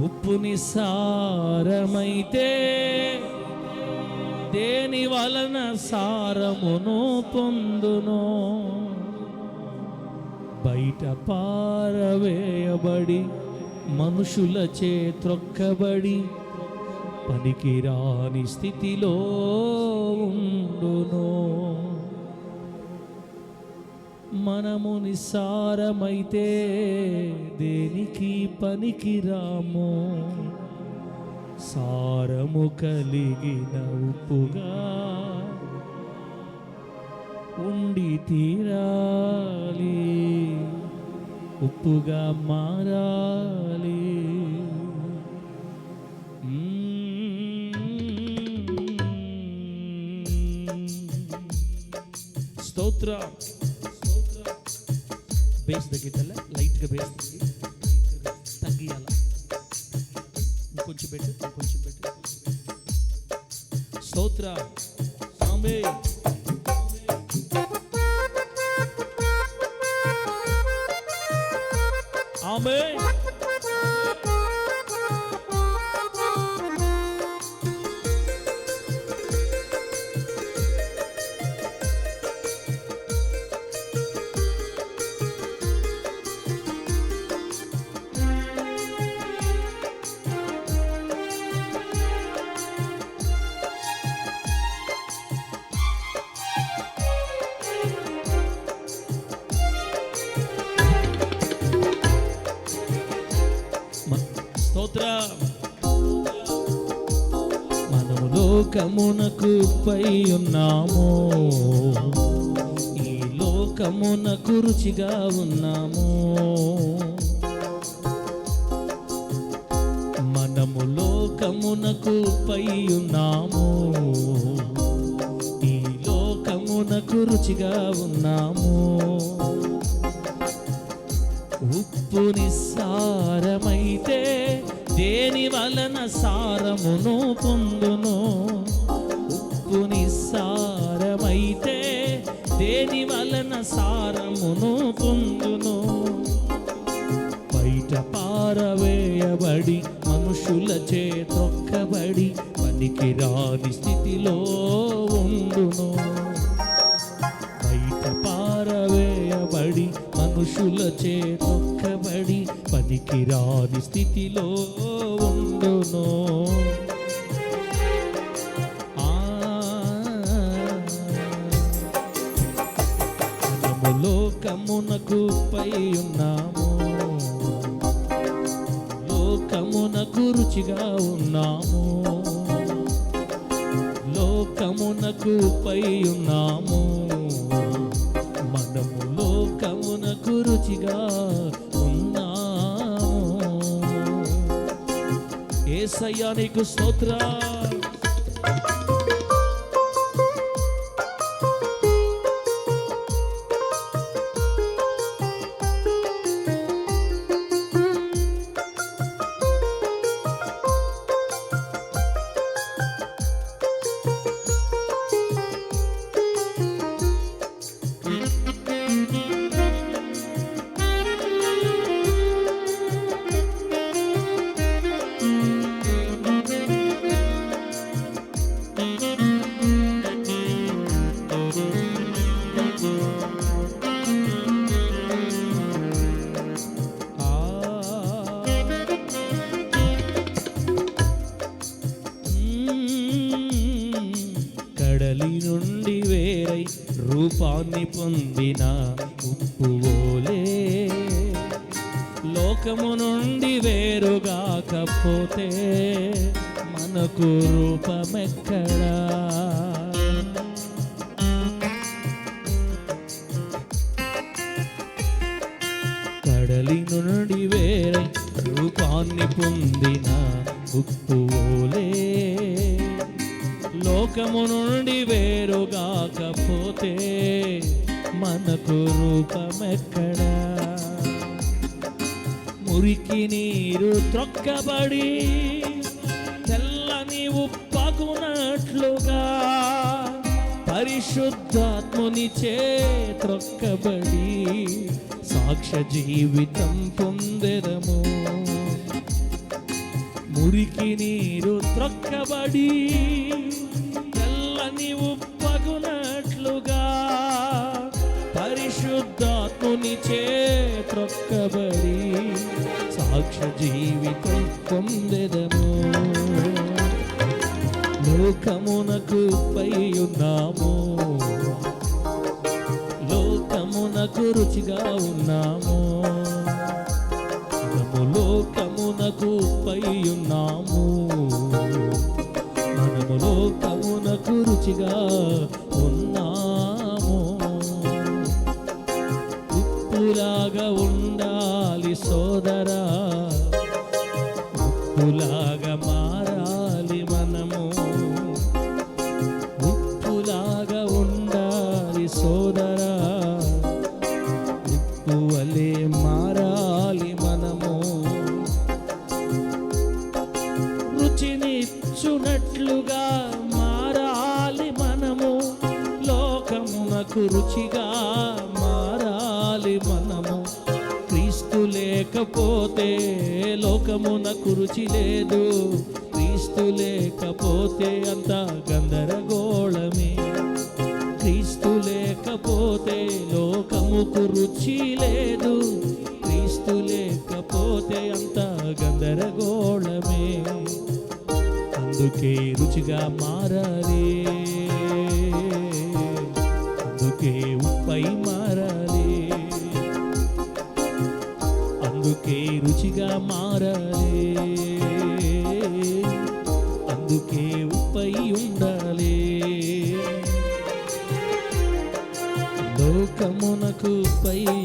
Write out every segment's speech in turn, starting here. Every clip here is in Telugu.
ఉప్పు సారమైతే దేని వలన సారమును పొందును? బయట పారవేయబడి మనుషులచే త్రొక్కబడి పనికిరాని స్థితిలో ఉండును? మనము నిస్సారమైతే దేనికి పనికిరాము? సారము కలిగిన ఉప్పుగా ఉండి తీరాలి. ఉప్పుగా మారాలి. స్తోత్ర. బేస్ తగ్గితల లైట్గా బేస్ తగ్గి తగ్గియాల ఇంకొంచెం పెట్టు ఇంకొంచెం పెట్టు స్తోత్ర ఆమె ఆమె స్తోత్ర మనము లోకమునకు పై ఉన్నాము. ఈ లోకమునకు రుచిగా ఉన్నాము. మనము లోకమునకు పై ఉన్నాము. ఈ లోకమునకు రుచిగా ఉన్నాము. ఉప్పుని సారమైతే దేని వలన సారమును పొందును? ఉప్పు నిస్సారమైతే దేని వలన సారమును పొందును? బయట పారవేయబడి మనుషులచే త్రొక్కబడి పనికి రాని స్థితిలో లోకమునకు పై ఉన్నాము. లోకమునకు రుచిగా ఉన్నాము. లోకమునకు పై ఉన్నాము. మనము లోకమునకు రుచిగా ఉన్నాము. ఏసయ్యా నీకు స్తోత్ర. కడలి నుండి వేరై రూపాన్ని పొందిన ఉప్పు ఓలే. లోకము నుండి వేరుగా కపోతే మనకు రూపమెక్కడా? కడలి నుండి వేరై రూపాన్ని పొందిన ఉప్పు ఓలే. లోకము నుండి వేరుగాకపోతే మనకు రూపమెక్కడా? మురికి నీరు త్రొక్కబడి తెల్లని ఉప్పగునట్లుగా పరిశుద్ధాత్ముని చే త్రొక్కబడి సాక్ష్య జీవితం పొందెదము. మురికి నీరు త్రొక్కబడి అని ఉప్పగునట్లుగా పరిశుద్ధాత్ముని చే త్రొక్కబడి సాక్ష్య జీవితం పొందెదము లోకమునకు పై ఉన్నాము లోకమునకు రుచిగా ఉన్నాము. మనము లోకమునకు పై ఉన్నాము మనము లోకమునకు రుచిగా ఉన్నాము. ఉప్పులాగా ఉండాలి సోదరా. లోకమునకు రుచిగా మారాలి మనము. క్రీస్తు లేకపోతే లోకమునకు రుచి లేదు. క్రీస్తు లేకపోతే అంత గందరగోళమే. క్రీస్తు లేకపోతే లోకముకు రుచి లేదు. క్రీస్తు లేకపోతే అంత గందరగోళమే. అందుకే రుచిగా మారాలి. అందుకే మారాలే మారాలి. అందుకే ఉప్పై ఉండాలి. లోకమునకు పై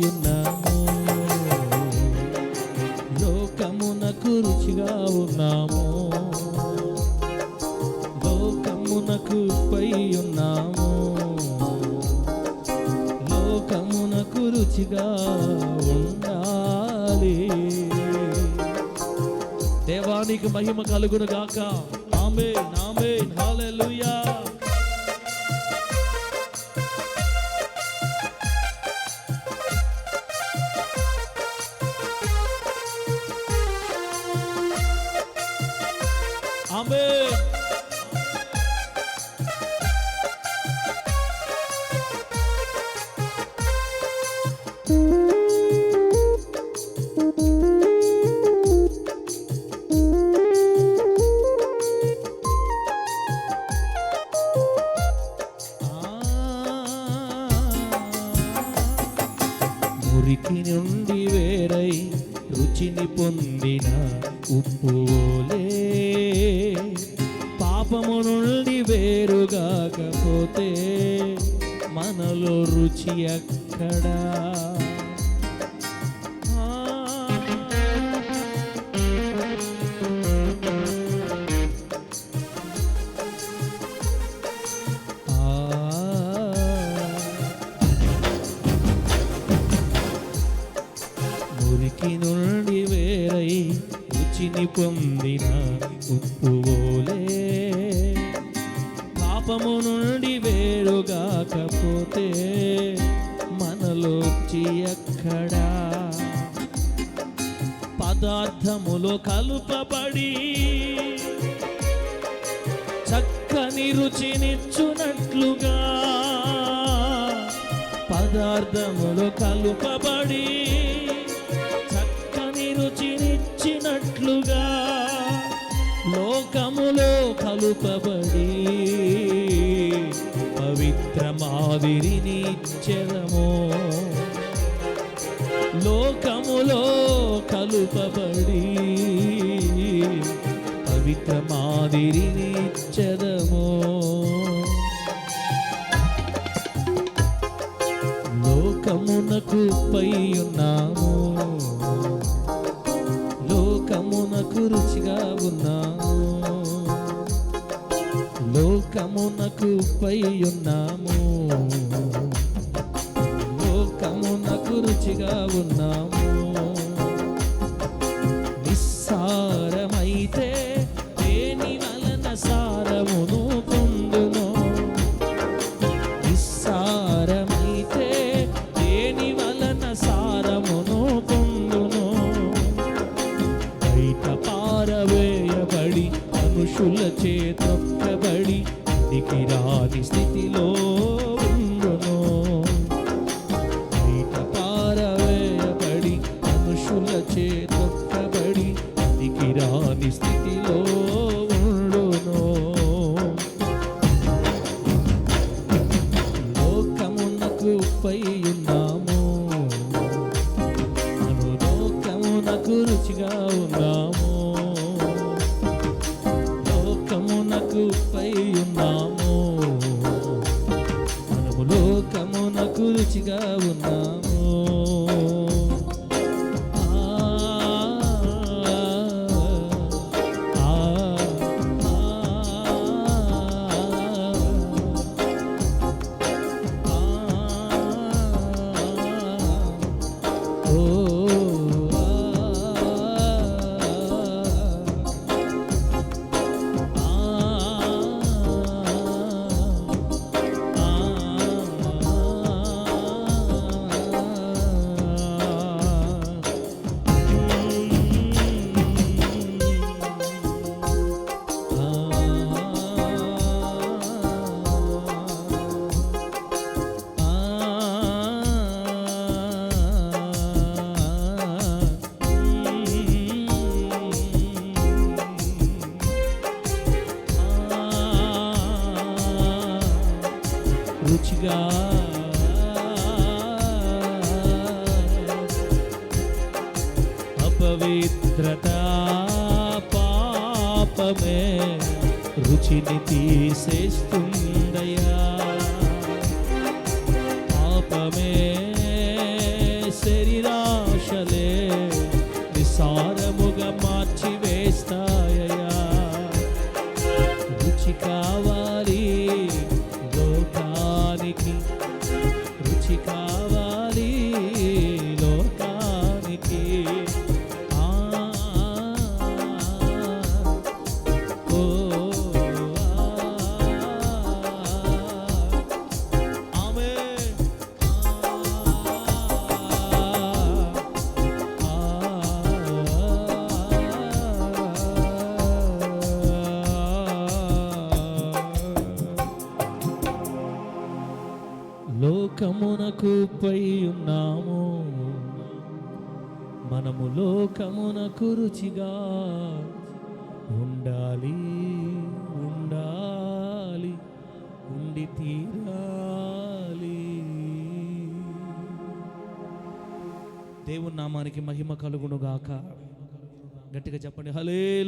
మహిమ కలుగును గాక ఆమె నామే హల్లెలూయా. రుచి ఎక్కడా ఆ. మురికి నుండి వేరై రుచిని పొందిన ఉప్పు పాపము పదార్థములో కలుపబడి చక్కని రుచినిచ్చునట్లుగా పదార్థములో కలుపబడి చక్కని రుచినిచ్చినట్లుగా లోకములో కలుపబడి పవిత్ర మాదిరిని లోకములో కలుపబడి పవిత్ర మాదిరిని ఇచ్చెదము లోకమునకు పై ఉన్నాము లోకమునకు రుచిగా ఉన్నాము. లోకమునకు పై ఉన్నాము లోకమునకు రుచిగా ఉన్నాము. ఉన్నాం రుచిని తీసేస్తుందయ్యా. పాపమే లోకమునకు పై ఉన్నాము. మనము లోకమునకు రుచిగా ఉండాలి ఉండాలి ఉండి తీరాలి. దేవు నామానికి మహిమ కలుగునుగాక. గట్టిగా చెప్పండి హలే